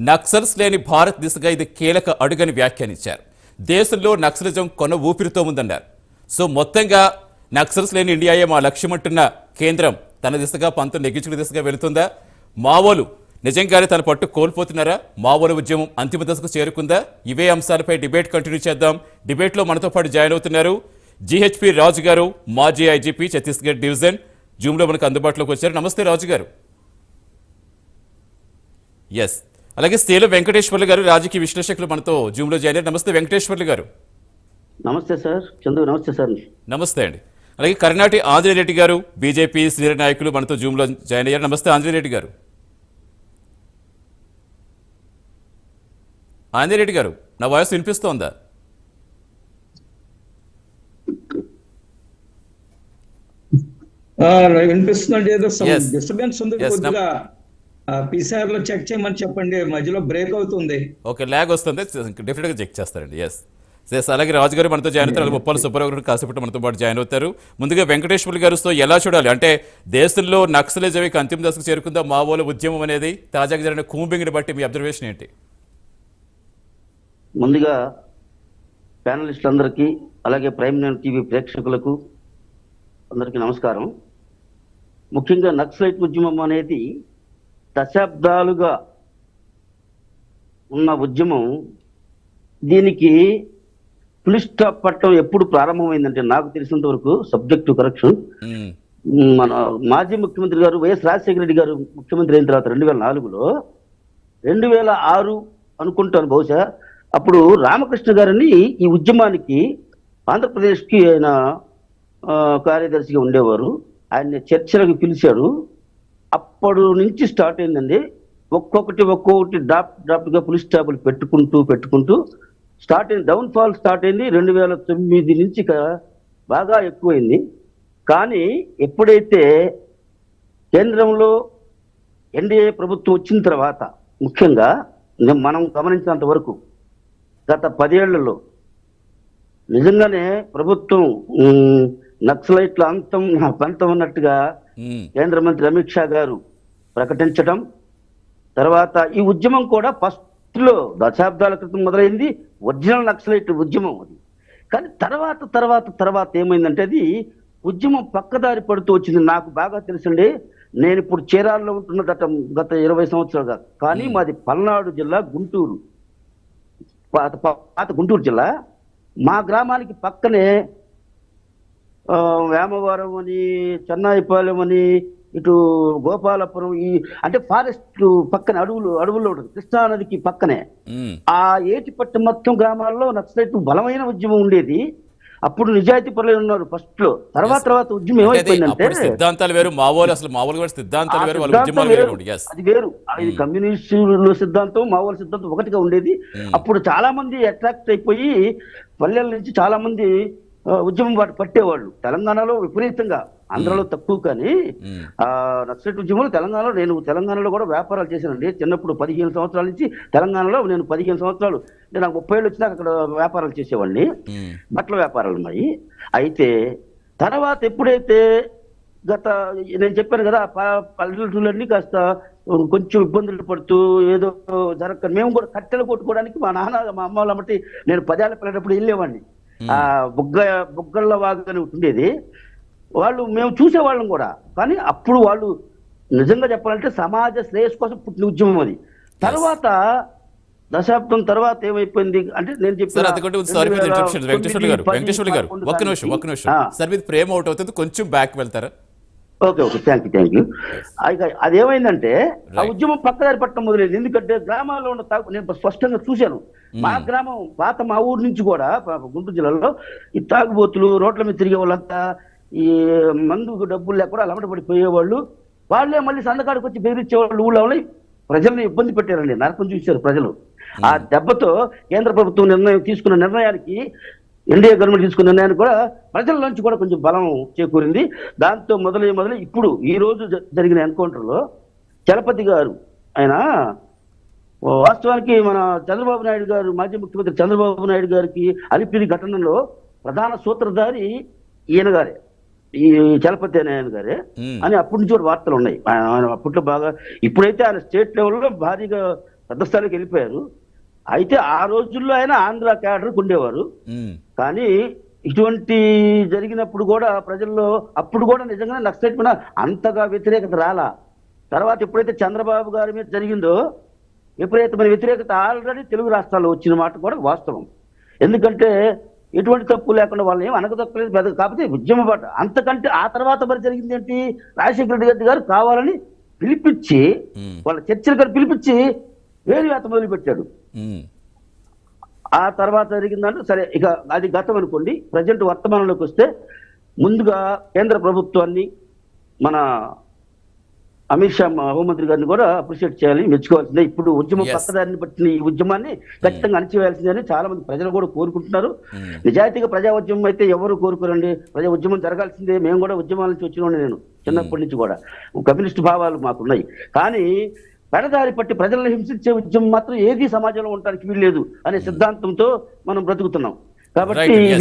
నక్సల్స్ లేని భారత్ దిశగా ఇది కీలక అడుగని వ్యాఖ్యానించారు. దేశంలో నక్సలిజం కొన ఊపిరితో ఉందన్నారు. సో మొత్తంగా నక్సల్స్ లేని ఇండియాయే మా లక్ష్యమంటున్న కేంద్రం తన దిశగా పంతం నెగ్గించుకునే దిశగా వెళుతుందా? మావోలు నిజంగానే తన పట్టు కోల్పోతున్నారా? మావోల ఉద్యమం అంతిమ దశకు చేరుకుందా? ఇవే అంశాలపై డిబేట్ కంటిన్యూ చేద్దాం. డిబేట్లో మనతో పాటు జాయిన్ అవుతున్నారు జిహెచ్పి రాజు గారు మాజీ ఐజీపీ ఛత్తీస్గఢ్ డివిజన్. జూమ్లో మనకు అందుబాటులోకి వచ్చారు. నమస్తే రాజు గారు. ఎస్ అలాగే స్థేల వెంకటేశ్వర్లు గారు రాజకీయ విశ్లేషకులు మనతో జూమ్లో జాయిన్ అయ్యారు. నమస్తే వెంకటేశ్వర్లు గారు. నమస్తే సార్. చందు నమస్తే సార్. నమస్తే అండి. అలాగే కర్ణాటి ఆంజనేయరెడ్డి గారు బీజేపీ సీనియర్ నాయకులు మనతో జూమ్లో జాయిన్ అయ్యారు. నమస్తే ఆంజనేయరెడ్డి గారు. ఆంజనేయరెడ్డి గారు నా వాయిస్ వినిపిస్తోందా? ఆ, వినిపిస్తుందండి. ఏదో Yes. డిస్టర్బెన్స్ ఉంది Yes, కొద్దిగా. పీసీఆర్లో చెక్ చేయమని చెప్పండి. మధ్యలో బ్రేక్ అవుతుంది. ఓకే ల్యాగ్ వస్తుంది. డెఫినెట్గా చెక్ చేస్తారండి. ఎస్ ఎస్ అలాగే రాజు గారు మనతో జాయిన్ అవుతారు. అలాగే ముప్పాల సుబ్బారావు గారు కాసేపటి మనతో పాటు జాయిన్ అవుతారు. ముందుగా వెంకటేశ్వర్లు గారితో ఎలా చూడాలి? అంటే దేశంలో నక్సలిజం ఇక అంతిమ దశకు చేరుకుందా? మావోల ఉద్యమం అనేది తాజాగా జరిగిన కూంబింగ్ని బట్టి మీ అబ్జర్వేషన్ ఏంటి? ముందుగా ప్యానలిస్టులందరికీ అలాగే ప్రైమ్ నైన్ టీవీ ప్రేక్షకులకు అందరికీ నమస్కారం. ముఖ్యంగా నక్సలైట్ ఉద్యమం అనేది దశాబ్దాలుగా ఉన్న ఉద్యమం దీనికి పులి స్టాప్ పట్టడం ఎప్పుడు ప్రారంభమైందంటే నాకు తెలిసినంత వరకు సబ్జెక్టు కరెక్షన్. మన మాజీ ముఖ్యమంత్రి గారు వైఎస్ రాజశేఖర రెడ్డి గారు ముఖ్యమంత్రి అయిన తర్వాత రెండు వేల నాలుగులో రెండు వేల ఆరు అనుకుంటాను బహుశా అప్పుడు రామకృష్ణ గారిని ఈ ఉద్యమానికి ఆంధ్రప్రదేశ్కి ఆయన కార్యదర్శిగా ఉండేవారు. ఆయన్ని చర్చలకు పిలిచారు. అప్పటి నుంచి స్టార్ట్ అయిందండి. ఒక్కొక్కటి ఒక్కొక్కటి డ్రాప్ డ్రాప్గా పులిస్ స్టాపులు పెట్టుకుంటూ పెట్టుకుంటూ స్టార్ట్ అయింది. డౌన్ ఫాల్ స్టార్ట్ అయింది రెండు వేల తొమ్మిది నుంచి బాగా ఎక్కువైంది. కానీ ఎప్పుడైతే కేంద్రంలో ఎన్డీఏ ప్రభుత్వం వచ్చిన తర్వాత ముఖ్యంగా మనం గమనించినంత వరకు గత పదేళ్ళలో నిజంగానే ప్రభుత్వం నక్సలైట్ల అంతం పంతం అన్నట్టుగా మ్మ్. కేంద్ర మంత్రి అమిత్ షా గారు ప్రకటించడం తర్వాత ఈ ఉద్యమం కూడా ఫస్ట్లో దశాబ్దాల క్రితం మొదలైంది ఒరిజినల్ నక్సలైట్ ఉద్యమం అది. కానీ తర్వాత తర్వాత తర్వాత ఏమైందంటే అది ఉద్యమం పక్కదారి పడుతూ వచ్చింది. నాకు బాగా తెలుసండి నేను ఇప్పుడు చీరాల్లో ఉంటున్న గత గత ఇరవై సంవత్సరాలుగా కానీ మాది పల్నాడు జిల్లా గుంటూరు. పాత పాత గుంటూరు జిల్లా. మా గ్రామానికి పక్కనే వేమవరం అని చెన్నాయిపాలెం అని ఇటు గోపాలపురం ఈ అంటే ఫారెస్ట్ పక్కన అడవులు అడవుల్లో ఉంటుంది కృష్ణా నదికి పక్కనే. ఆ ఏటిపట్టు మొత్తం గ్రామాల్లో నక్సలైట్ బలమైన ఉద్యమం ఉండేది. అప్పుడు నిజాయితీ పరులు ఉన్నారు ఫస్ట్లో తర్వాత తర్వాత ఉద్యమం ఏమైపోయిందంటే సిద్ధాంతాలు వేరు మావోలు అసలు మావోలు కూడా సిద్ధాంతాలు వేరు అది వేరు. అది కమ్యూనిస్టుల సిద్ధాంతం మావోల సిద్ధాంతం ఒకటిగా ఉండేది. అప్పుడు చాలా మంది అట్రాక్ట్ అయిపోయి పల్లెల నుంచి చాలా మంది ఉద్యమం వాటి పట్టేవాళ్ళు. తెలంగాణలో విపరీతంగా ఆంధ్రలో తక్కువ కానీ. ఆ నక్సలైట్ ఉద్యమంలో తెలంగాణలో నేను తెలంగాణలో కూడా వ్యాపారాలు చేశానండి. చిన్నప్పుడు పదిహేను సంవత్సరాల నుంచి తెలంగాణలో నేను పదిహేను సంవత్సరాలు అంటే నాకు ముప్పై ఏళ్ళు వచ్చినాక అక్కడ వ్యాపారాలు చేసేవాడిని. బట్టల వ్యాపారాలు ఉన్నాయి అయితే తర్వాత ఎప్పుడైతే గత నేను చెప్పాను కదా పల్లెటూళ్ళన్నీ కాస్త కొంచెం ఇబ్బందులు పడుతూ ఏదో జరగక మేము కూడా కట్టెలు కొట్టుకోవడానికి మా నాన్న మా అమ్మ వాళ్ళ బట్టి నేను పదేళ్ళ పిల్లటప్పుడు వెళ్ళేవాడిని. ఆ బుగ్గ బుగ్గళ్ళ వాగు అని ఒకటి ఉండేది వాళ్ళు మేము చూసేవాళ్ళం కూడా. కానీ అప్పుడు వాళ్ళు నిజంగా చెప్పాలంటే సమాజ శ్రేయస్ కోసం పుట్టిన ఉద్యమం అది. తర్వాత దశాబ్దం తర్వాత ఏమైపోయింది? అంటే నేను చెప్పిన గారు. ఒక్క నిమిషం ఒక్క నిమిషం. సార్ మీది ప్రేమ అవుట్ అవుతుంది కొంచెం బ్యాక్ వెళ్తారా? Okay okay thank you thank you ఇక అదేమైందంటే ఆ. ఉద్యమం పక్కదారి పట్టడం మొదలైంది. ఎందుకంటే గ్రామాల్లో ఉన్న తాగు నేను స్పష్టంగా చూశాను. మా గ్రామం పాత మా ఊరు నుంచి కూడా గుంటూరు జిల్లాలో ఈ తాగుబోతులు రోడ్ల మీద తిరిగే వాళ్ళంతా ఈ మందుకు డబ్బులు లేకుండా అలమట పడిపోయేవాళ్ళు వాళ్ళే మళ్ళీ సందకాడికి వచ్చి బెదిరించేవాళ్ళు ఊళ్ళో ప్రజల్ని ఇబ్బంది పెట్టారండి. నరకం చూశారు ప్రజలు. ఆ దెబ్బతో కేంద్ర ప్రభుత్వం నిర్ణయం తీసుకున్న నిర్ణయానికి ఎన్డీఏ గవర్నమెంట్ తీసుకున్న నిర్ణయానికి కూడా ప్రజల నుంచి కూడా కొంచెం బలం చేకూరింది. దాంతో మొదలై మొదలై ఇప్పుడు ఈ రోజు జరిగిన ఎన్కౌంటర్లో చలపతి గారు ఆయన వాస్తవానికి మన చంద్రబాబు నాయుడు గారు మాజీ ముఖ్యమంత్రి చంద్రబాబు నాయుడు గారికి అలిపిరి ఘటనలో ప్రధాన సూత్రధారి ఈయన గారే. ఈ చలపతి అనే ఆయన గారే. అని అప్పటి నుంచి కూడా వార్తలు ఉన్నాయి. ఆయన అప్పట్లో బాగా ఇప్పుడైతే ఆయన స్టేట్ లెవెల్లో భారీగా పెద్ద స్థాయికి వెళ్ళిపోయారు. అయితే ఆ రోజుల్లో ఆయన ఆంధ్ర క్యాడర్కి ఉండేవారు కానీ ఇటువంటి జరిగినప్పుడు కూడా ప్రజల్లో అప్పుడు కూడా నిజంగానే నక్సలైట్ మీద అంతగా వ్యతిరేకత రాలా. తర్వాత ఎప్పుడైతే చంద్రబాబు గారి మీద జరిగిందో విపరీతమైన వ్యతిరేకత ఆల్రెడీ తెలుగు రాష్ట్రాల్లో వచ్చిన మాట కూడా వాస్తవం. ఎందుకంటే ఎటువంటి తప్పు లేకుండా వాళ్ళని ఏం అనగదొక్కలేదు పెద్ద కాకపోతే ఉద్యమ పాట అంతకంటే ఆ తర్వాత మరి జరిగింది ఏంటి? రాజశేఖర రెడ్డి గారి కావాలని పిలిపించి వాళ్ళ చర్చలు గారు పిలిపించి వేరువేత మొదలుపెట్టాడు. ఉమ్, ఆ తర్వాత జరిగిందంటే సరే ఇక అది గతం అనుకోండి. ప్రజెంట్ వర్తమానంలోకి వస్తే ముందుగా కేంద్ర ప్రభుత్వాన్ని మన అమిత్ షా హోంమంత్రి గారిని కూడా అప్రిషియేట్ చేయాలి మెచ్చుకోవాల్సిందే. ఇప్పుడు ఉద్యమం. పక్కదారిని పట్టిన ఈ ఉద్యమాన్ని ఖచ్చితంగా అణచివేయాల్సిందని చాలా మంది ప్రజలు కూడా కోరుకుంటున్నారు. ఉమ్. నిజాయితీగా ప్రజా ఉద్యమం అయితే ఎవరు కోరుకోరండి? ప్రజా ఉద్యమం జరగాల్సిందే. మేము కూడా ఉద్యమాల నుంచి వచ్చిన నేను చిన్నప్పటి నుంచి కూడా. కమ్యూనిస్ట్ భావాలు మాకున్నాయి. కానీ పెడదారి పట్టి ప్రజలను హింసించే ఉద్యమం మాత్రం ఏది సమాజంలో ఉండడానికి వీల్లేదు అనే సిద్ధాంతంతో మనం బ్రతుకుతున్నాం కాబట్టి.